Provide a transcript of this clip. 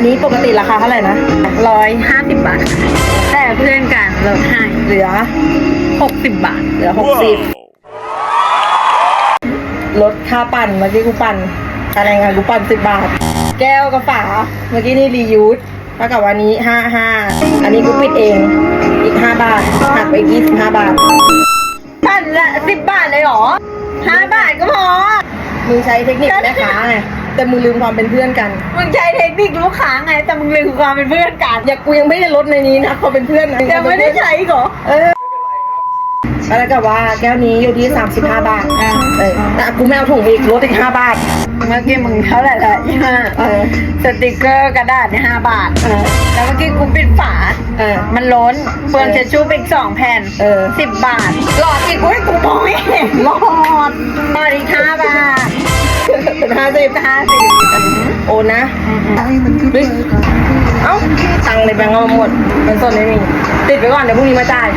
อันนี้ปกติราคาเท่าไหร่นะร้อยห้าสิบบาท แต่เพื่อนกันลดให้เหลือหกสิบบาท เหลือหกสิบลดค่าปั่นเมื่อกี้กูปั่นอะไรงานกูปั่นสิบบาท แก้วกับฝาเมื่อกี้นี่รียูสเท่ากับวันนี้ห้าห้าอันนี้กูปิดเองอีกห้าบาทหักไปอีกยี่สิบห้าบาทพันละสิบบาทเลยเหรอห้าบาทก็พอมึงใช้เทคนิคแม่ค้าไง แต่มึงลืมความเป็นเพื่อนกัน มึงใช้เทคนิคลูกค้าไง แต่มึงลืมความเป็นเพื่อนกันอย่ากูยังไม่ได้ลดในนี้นะพอเป็นเพื่อนนะยังไม่ได้ใช้อีกเหรอเออแล้วกับว่าแก้วนี้อยู่ที่สามสิบห้าบาทอะเออแต่กูไม่เอาถุงอีกลดอีกห้าบาท เมื่อกี้มึงเท่าไหร่ละยี่ห้าเออสติกเกอร์กระดาษเนี่ยห้าบาท เออ แล้วเมื่อกี้กูปิดฝา เออ มันล้นเปลืองเช็ดชู่ไปอีกสองแผ่น เออสิบบาท หลอดอีกอุ้ยกูมองไม่เห็น ห้าสิบห้าสิบโอนนะเฮ้ยเอ้าตังค์ในแบงก์เอามาหมดเงินสดไม่มีติดไว้ก่อนเดี๋ยวพรุ่งนี้มาจ่าย